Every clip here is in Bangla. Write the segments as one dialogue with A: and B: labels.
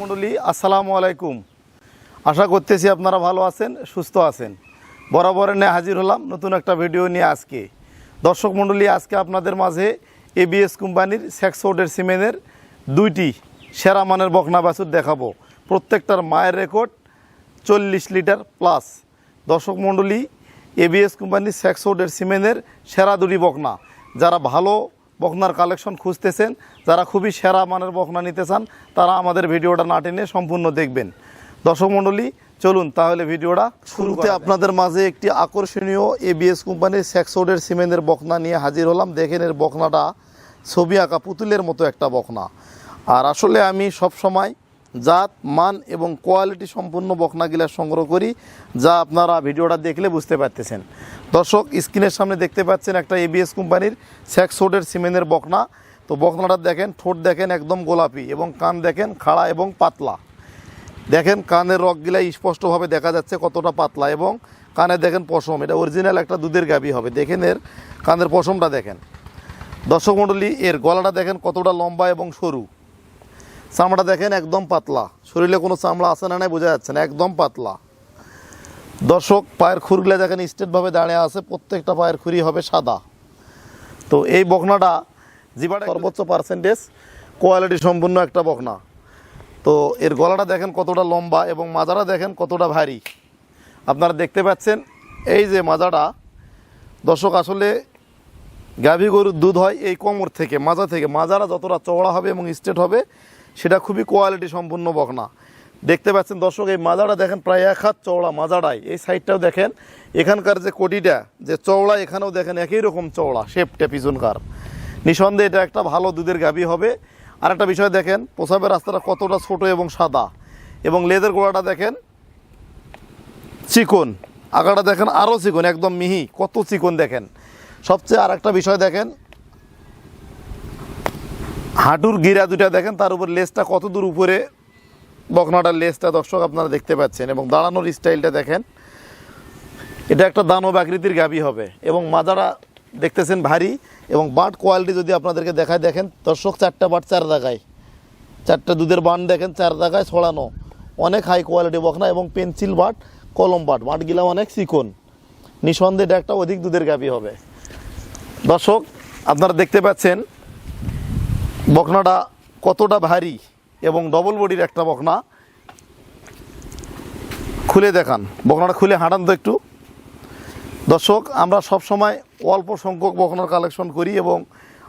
A: মণ্ডলী আসসালামু আলাইকুম। আশা করতেছি আপনারা ভালো আছেন, সুস্থ আছেন। বরাবরের নিয়ে হাজির হলাম নতুন একটা ভিডিও নিয়ে আজকে। দর্শক মণ্ডলী আজকে আপনাদের মাঝে এবিএস কোম্পানির সেক্সোডের সিমেনের দুইটি সেরা মানের বকনা বাছুর দেখাবো। প্রত্যেকটার মায়ের রেকর্ড চল্লিশ লিটার প্লাস দর্শক মণ্ডলী এবিএস কোম্পানির সেক্সোডের সিমেন্টের সেরা দুটি বকনা। যারা ভালো বকনার কালেকশন খুঁজতেছেন যারা খুবই সেরা মানের বকনা নিতে চান তারা আমাদের ভিডিওটা না টেনে সম্পূর্ণ দেখবেন। দর্শক মণ্ডলী চলুন তাহলে ভিডিওটা শুরুতে আপনাদের মাঝে একটি আকর্ষণীয় এবিএস কোম্পানির সেক্সোডের সিমেন্টের বকনা নিয়ে হাজির হলাম। দেখেন এর বকনাটা ছবি আঁকা পুতুলের মতো একটা বকনা। আর আসলে আমি সব সময় জাত, মান এবং কোয়ালিটি সম্পূর্ণ বকনাগুলা সংগ্রহ করি, যা আপনারা ভিডিওটা দেখলে বুঝতে পারতেছেন। দর্শক, স্ক্রিনের সামনে দেখতে পাচ্ছেন একটা এবিএস কোম্পানির স্যাক্সোডের সিমেন্টের বকনা। তো বকনাটা দেখেন, ঠোঁট দেখেন একদম গোলাপি এবং কান দেখেন খাড়া এবং পাতলা। দেখেন, কানের রকগুলা স্পষ্টভাবে দেখা যাচ্ছে কতটা পাতলা এবং কানে দেখেন পশম। এটা অরিজিনাল একটা দুধের গাবি হবে। দেখেন এর কানের পশমটা দেখেন। দর্শক মণ্ডলী, এর গলাটা দেখেন কতটা লম্বা এবং সরু। চামড়া দেখেন একদম পাতলা। শরীরে কোনো চামড়া আছে না নাই, বোঝা যাচ্ছে না, একদম পাতলা। দর্শক, পায়ের খুরগুলো দেখেন স্টেটভাবে দাঁড়িয়ে আছে, প্রত্যেকটা পায়ের খুরি হবে সাদা। তো এই বকনাটা জিবাটা সর্বোচ্চ পার্সেন্টেজ কোয়ালিটি সম্পূর্ণ একটা বকনা। তো এর গলাটা দেখেন কতটা লম্বা এবং মাজাটা দেখেন কতটা ভারী। আপনারা দেখতে পাচ্ছেন, এই যে মাজাটা, দর্শক, আসলে গাভী গরুর দুধ হয় এই কোমর থেকে, মাজা থেকে। মাজারা যতটা চওড়া হবে এবং স্টেট হবে সেটা খুবই কোয়ালিটি সম্পূর্ণ বকনা। দেখতে পাচ্ছেন দর্শক, এই মাজাটা দেখেন প্রায় এক হাত চওড়া মাজাটাই। এই সাইডটাও দেখেন, এখানকার যে কোটিটা, যে চওড়া, এখানেও দেখেন একই রকম চওড়া শেপটা পিছনকার। নিঃসন্দেহে এটা একটা ভালো দুধের গাবি হবে। আর একটা বিষয় দেখেন, প্রসাবের রাস্তাটা কতটা ছোট এবং সাদা। এবং লেদের গোড়াটা দেখেন, চিকন। আগাটা দেখেন আরও চিকন, একদম মিহি, কত চিকন দেখেন। সবচেয়ে আর একটা বিষয় দেখেন হাঁটুর গিরা দুটা দেখেন, তার উপর লেসটা কত দূর উপরে, বকনাটার লেসটা দর্শক আপনারা দেখতে পাচ্ছেন এবং দাঁড়ানোর স্টাইলটা দেখেন। এটা একটা দানব আকৃতির গাবি হবে এবং মাজারা দেখতেছেন ভারী এবং বাট কোয়ালিটি যদি আপনাদেরকে দেখায়, দেখেন, দর্শক চারটা বাট চার জায়গায়। চারটা দুধের বান দেখেন, চার জায়গায় ছড়ানো। অনেক হাই কোয়ালিটি বকনা এবং পেন্সিল বাট, কলম বাট। বাটগুলা অনেক চিকন। নিঃসন্দেহে একটা অধিক দুধের গাবি হবে। দর্শক, আপনারা দেখতে পাচ্ছেন বকনাটা কতটা ভারী এবং ডবল বডির একটা বকনা, খুলে দেখান। বকনাটা খুলে হাঁটান তো একটু। দর্শক, আমরা সব সময় অল্প সংখ্যক বকনার কালেকশন করি এবং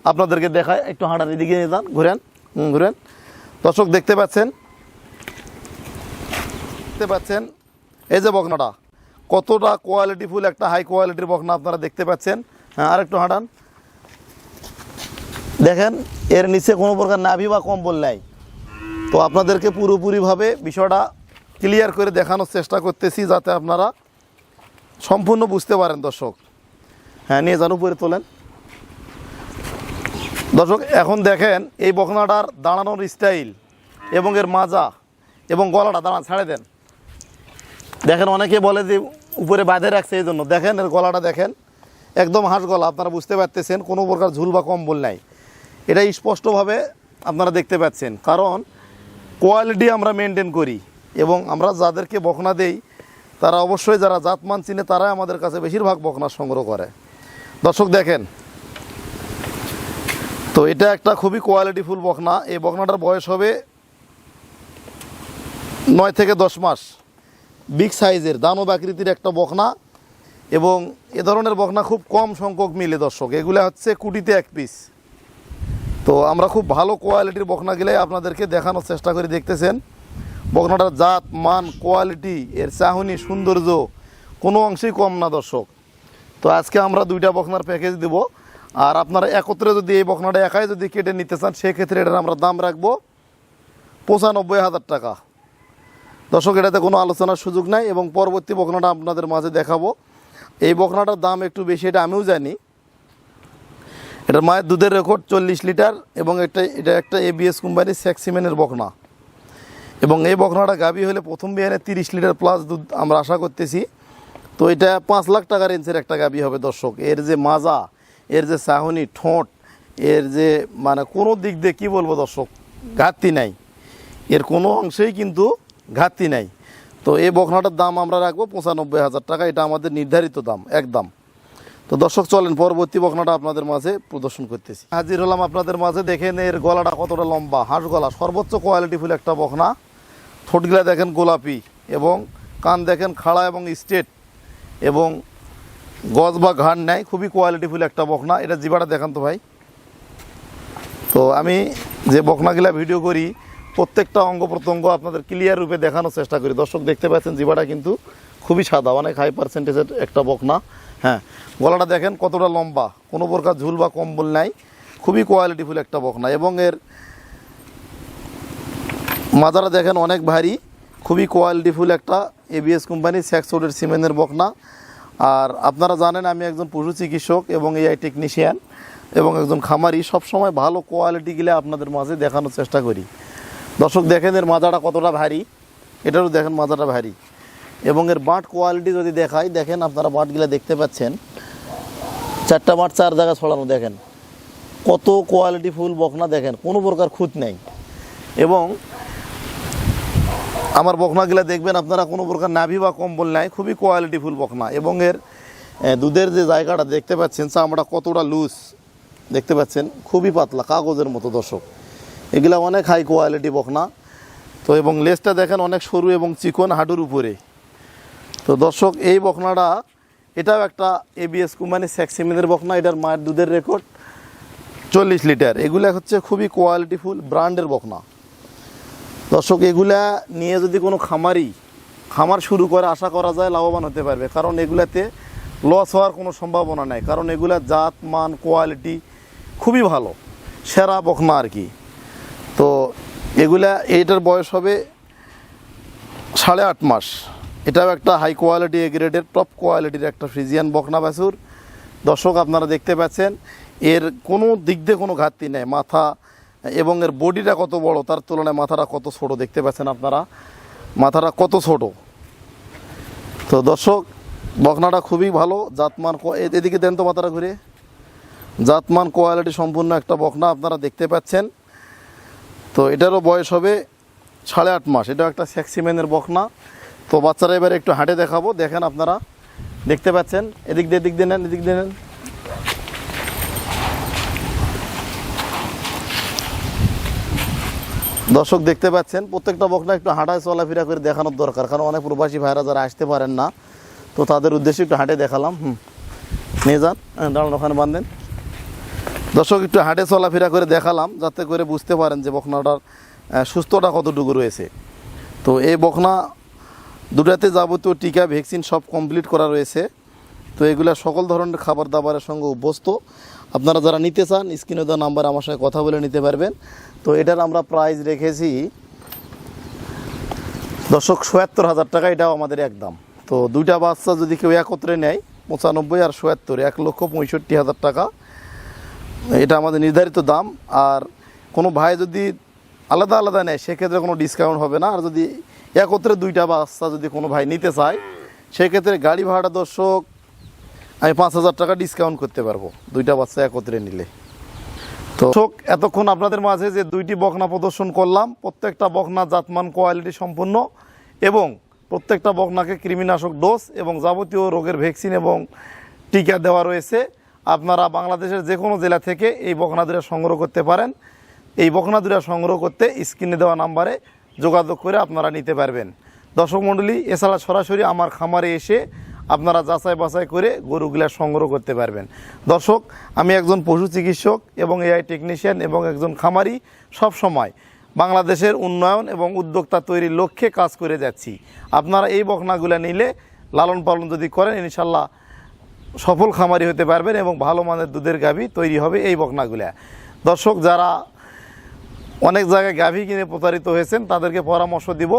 A: আপনাদেরকে দেখায়। একটু হাঁটান এদিকে নিয়ে যান, ঘুরেন ঘুরেন। দর্শক, দেখতে পাচ্ছেন? দেখতে পাচ্ছেন? এই যে বকনাটা, কতটা কোয়ালিটিফুল একটা হাই কোয়ালিটির বকনা আপনারা দেখতে পাচ্ছেন। হ্যাঁ আর একটু হাঁটান। দেখেন, এর নিচে কোনো প্রকার নাভি বা কম্বল নাই। তো আপনাদেরকে পুরোপুরিভাবে বিষয়টা ক্লিয়ার করে দেখানোর চেষ্টা করতেছি যাতে আপনারা সম্পূর্ণ বুঝতে পারেন, দর্শক। হ্যাঁ নিয়ে যান, উপরে তোলেন। দর্শক, এখন দেখেন, এই বকনাটার দাঁড়ানোর স্টাইল এবং এর মাজা এবং গলাটা, দাঁড়ান, ছাড়ে দেন। দেখেন, অনেকে বলে যে উপরে বাঁধে রাখছে, এই জন্য। দেখেন, এর গলাটা দেখেন, একদম হাঁস গলা, আপনারা বুঝতে পারতেছেন, কোনো প্রকার ঝুল বা কম্বল নাই। এটা স্পষ্টভাবে আপনারা দেখতে পাচ্ছেন। কারণ কোয়ালিটি আমরা মেনটেন করি এবং আমরা যাদেরকে বকনা দেই, তারা অবশ্যই যারা জাতমান চিনে, তারাই আমাদের কাছে বেশিরভাগ বকনা সংগ্রহ করে। দর্শক দেখেন, তো এটা একটা খুবই কোয়ালিটিফুল বকনা এই বকনাটার বয়স হবে নয় থেকে দশ মাস। বিগ সাইজের দানব আকৃতির একটা বকনা এবং এ ধরনের বকনা খুব কম সংখ্যক মিলে দর্শক। এগুলো হচ্ছে কুটিতে এক পিস তো আমরা খুব ভালো কোয়ালিটির বকনা গেলে আপনাদেরকে দেখানোর চেষ্টা করে, দেখতেছেন? বকনাটার জাত, মান কোয়ালিটি এর চাহনি, সৌন্দর্য কোনো অংশেই কম না, দর্শক। তো আজকে আমরা দুইটা বকনার প্যাকেজ দেব। আর আপনারা একত্রে যদি এই বকনাটা একাই যদি কেটে নিতে চান, সেক্ষেত্রে এটার আমরা দাম রাখব পঁচানব্বই হাজার টাকা। দর্শক, এটাতে কোনো আলোচনার সুযোগ নাই এবং পরবর্তী বকনাটা আপনাদের মাঝে দেখাবো। এই বকনাটার দাম একটু বেশি, এটা আমিও জানি। এটার মায়ের দুধের রেকর্ড চল্লিশ লিটার এবং এটা এটা একটা এবিএস কোম্পানির সেক্সিমেনের বকনা এবং এই বকনাটা গাভী হলে প্রথম বিয়ানে তিরিশ লিটার প্লাস দুধ আমরা আশা করতেছি। তো এটা পাঁচ লাখ টাকা রেঞ্জের একটা গাভী হবে দর্শক। এর যে মাজা, এর যে চাহনি ঠোঁট, এর যে মানে কোনো দিক দিয়ে কী বলব দর্শক, ঘাটতি নাই। এর কোনো অংশেই কিন্তু ঘাটতি নাই। তো এই বকনাটার দাম আমরা রাখব পঁচানব্বই হাজার টাকা। এটা আমাদের নির্ধারিত দাম, একদম। তো দর্শক, চলেন, পরবর্তী বকনাটা আপনাদের মাঝে প্রদর্শন করতেছি। হাজির হলাম আপনাদের মাঝে, দেখেন এর গলাটা কতটা লম্বা, হাঁস গলা, সর্বোচ্চ কোয়ালিটিফুল একটা বকনা ঠোঁটগুলা দেখেন গোলাপি এবং কান দেখেন খাড়া এবং স্টেট এবং গজ বা ঘাড় নেয় খুবই কোয়ালিটিফুল একটা বকনা এটা জিবাটা দেখান তো ভাই। তো আমি যে বকনাগুলা ভিডিও করি, প্রত্যেকটা অঙ্গ প্রত্যঙ্গ আপনাদের ক্লিয়ার রূপে দেখানোর চেষ্টা করি। দর্শক, দেখতে পাচ্ছেন জিবাটা কিন্তু খুবই সাদা অনেক হাই পার্সেন্টেজের একটা বকনা হ্যাঁ গলাটা দেখেন কতটা লম্বা, কোনো প্রকার ঝুল বা কম্বল নাই, খুবই কোয়ালিটিফুল একটা বকনা। এবং এর মাজারা দেখেন অনেক ভারী, খুবই কোয়ালিটিফুল একটা এবিএস কোম্পানি স্যাক্সোডের সিমেন্টের বকনা। আর আপনারা জানেন আমি একজন পশু চিকিৎসক এবং এআই টেকনিশিয়ান এবং একজন খামারি, সবসময় ভালো কোয়ালিটিগুলো আপনাদের মাঝে দেখানোর চেষ্টা করি। দর্শক, দেখেন এর মাজাটা কতটা ভারী, এটারও দেখেন মাজাটা ভারী। এবং এর বাঁট কোয়ালিটি যদি দেখাই, দেখেন আপনারা বাঁটগুলো দেখতে পাচ্ছেন। চারটা বাঁট চার জায়গা ছড়ানো, দেখেন। কত কোয়ালিটি ফুল বকনা, দেখেন। কোনো প্রকার খুঁত নেই। এবং আমার বকনাগুলা দেখবেন, আপনারা কোনো প্রকার নাভি বা কম্বল নাই, খুবই কোয়ালিটি ফুল বকনা। এবং এর দুধের যে জায়গাটা দেখতে পাচ্ছেন চামড়া কতটা লুজ দেখতে পাচ্ছেন? খুবই পাতলা, কাগজের মতো, দর্শক। এগুলা অনেক হাই কোয়ালিটি বকনা। তো এবং লেজটা দেখেন অনেক সরু এবং চিকন হাঁটুর উপরে। তো দর্শক, এই বকনাটা এটাও একটা এবিএস কোম্পানি স্যাক্সিমিনের বকনা এটার মায়ের দুধের রেকর্ড চল্লিশ লিটার এগুলা হচ্ছে খুবই কোয়ালিটিফুল ব্র্যান্ডের বকনা দর্শক, এগুলা নিয়ে যদি কোনো খামারি খামার শুরু করে, আশা করা যায় লাভবান হতে পারবে। কারণ এগুলাতে লস হওয়ার কোনো সম্ভাবনা নাই। কারণ এগুলা জাত, মান কোয়ালিটি খুবই ভালো। সেরা বখনা আর কি। তো এগুলা এইটার বয়স হবে সাড়ে আট মাস। এটাও একটা হাই কোয়ালিটি গ্রেডের টপ কোয়ালিটির একটা ফ্রিজিয়ান বকনা বাছুর। দর্শক, আপনারা দেখতে পাচ্ছেন, এর কোনো দিক দিয়ে কোনো ঘাটতি নেই। মাথা এবং এর বডিটা কত বড়, তার তুলনায় মাথাটা কত ছোট দেখতে পাচ্ছেন আপনারা। মাথাটা কত ছোট। তো দর্শক, বকনাটা খুবই ভালো, জাতমান এদিকে দেন তো মাথাটা ঘুরে জাতমান কোয়ালিটি সম্পূর্ণ একটা বকনা আপনারা দেখতে পাচ্ছেন। তো এটারও বয়স হবে সাড়ে আট মাস। এটা একটা স্যাক্সিমেনের বকনা। তো বাচ্চারা এবার একটু হাঁটে দেখাবো। দেখেন আপনারা। দেখতে পাচ্ছেন? এদিক দিয়ে এদিক দিয়ে নেন এদিক দিয়ে নেন। দর্শক দেখতে পাচ্ছেন? প্রত্যেকটা বকনা একটু হাঁটায় চলাফেরা করে দেখানোর দরকার। কারণ অনেক প্রবাসী ভাইরা যারা আসতে পারেন না তো তাদের উদ্দেশ্যে একটু হাঁটে দেখালাম। হুম। নিয়ে যান। হ্যাঁ, দাঁড়ান ওখানে বাঁধেন। দর্শক একটু হাঁটে চলাফেরা করে দেখালাম যাতে করে বুঝতে পারেন যে বকনাটার সুস্থটা কতটুকু রয়েছে। তো এই বকনা দুটাতে যাবতীয় টিকা, ভ্যাকসিন সব কমপ্লিট করা রয়েছে। তো এগুলা সকল ধরনের খাবার দাবারের সঙ্গে অভ্যস্ত। আপনারা যারা নিতে চান, স্ক্রিনে দেওয়া নাম্বার আমার সঙ্গে কথা বলে নিতে পারবেন। তো এটার আমরা প্রাইস রেখেছি দর্শক সোয়াত্তর হাজার টাকা, এটাও আমাদের একদম তো দুইটা বাচ্চা যদি কেউ একত্রে নেয়, পঁচানব্বই আর সোয়াত্তর এক লক্ষ পঁয়ষট্টি হাজার টাকা। এটা আমাদের নির্ধারিত দাম। আর কোনো ভাই যদি আলাদা আলাদা নেয়, সেক্ষেত্রে কোনো ডিসকাউন্ট হবে না। আর যদি একত্রে দুইটা বাচ্চা যদি কোনো ভাই নিতে চায়, সেক্ষেত্রে গাড়ি ভাড়া দর্শক, আমি পাঁচ হাজার টাকা ডিসকাউন্ট করতে পারব। দুইটা বাচ্চা একত্রে নিলে। তো দর্শক, এতক্ষণ আপনাদের মাঝে যে দুইটি বকনা প্রদর্শন করলাম, প্রত্যেকটা বকনা জাতমান কোয়ালিটি সম্পূর্ণ এবং প্রত্যেকটা বকনাকে কৃমিনাশক ডোজ এবং যাবতীয় রোগের ভ্যাকসিন এবং টিকা দেওয়া রয়েছে। আপনারা বাংলাদেশের যে কোনো জেলা থেকে এই বকনা দুটা সংগ্রহ করতে পারেন। এই বকনা দুটা সংগ্রহ করতে স্ক্রিনে দেওয়া নাম্বারে যোগাযোগ করে আপনারা নিতে পারবেন। দর্শক মণ্ডলী, এছাড়া সরাসরি আমার খামারে এসে আপনারা যাচাই বাছাই করে গরুগুলা সংগ্রহ করতে পারবেন। দর্শক, আমি একজন পশু চিকিৎসক এবং এআই টেকনিশিয়ান এবং একজন খামারি সব সময় বাংলাদেশের উন্নয়ন এবং উদ্যোক্তা তৈরির লক্ষ্যে কাজ করে যাচ্ছি। আপনারা এই বকনাগুলা নিলে লালন পালন যদি করেন, ইনশাল্লাহ সফল খামারি হতে পারবেন এবং ভালো মানের দুধের গাভী তৈরি হবে এই বকনাগুলা। দর্শক, যারা অনেক জায়গায় গাভী কিনে প্রতারিত হয়েছেন, তাদেরকে পরামর্শ দিব।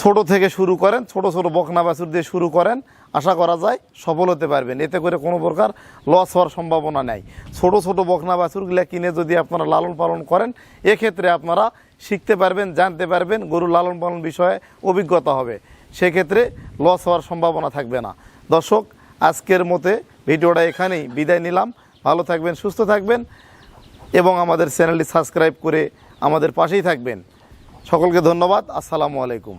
A: ছোট থেকে শুরু করেন, ছোট ছোট বকনা বাছুর দিয়ে শুরু করেন, আশা করা যায় সফল হতে পারবেন। এতে করে কোনো প্রকার লস হওয়ার সম্ভাবনা নেই। ছোট ছোট বকনা বাছুরগুলো কিনে যদি আপনারা লালন পালন করেন, এক্ষেত্রে আপনারা শিখতে পারবেন, জানতে পারবেন গরু লালন পালন বিষয়ে অভিজ্ঞতা হবে। সেক্ষেত্রে লস হওয়ার সম্ভাবনা থাকবে না। দর্শক, আজকের মতে ভিডিওটা এখানেই বিদায় নিলাম। ভালো থাকবেন, সুস্থ থাকবেন। এবং আমাদের চ্যানেলটি সাবস্ক্রাইব করে আমাদের পাশেই থাকবেন। সকলকে ধন্যবাদ। আসসালামু আলাইকুম।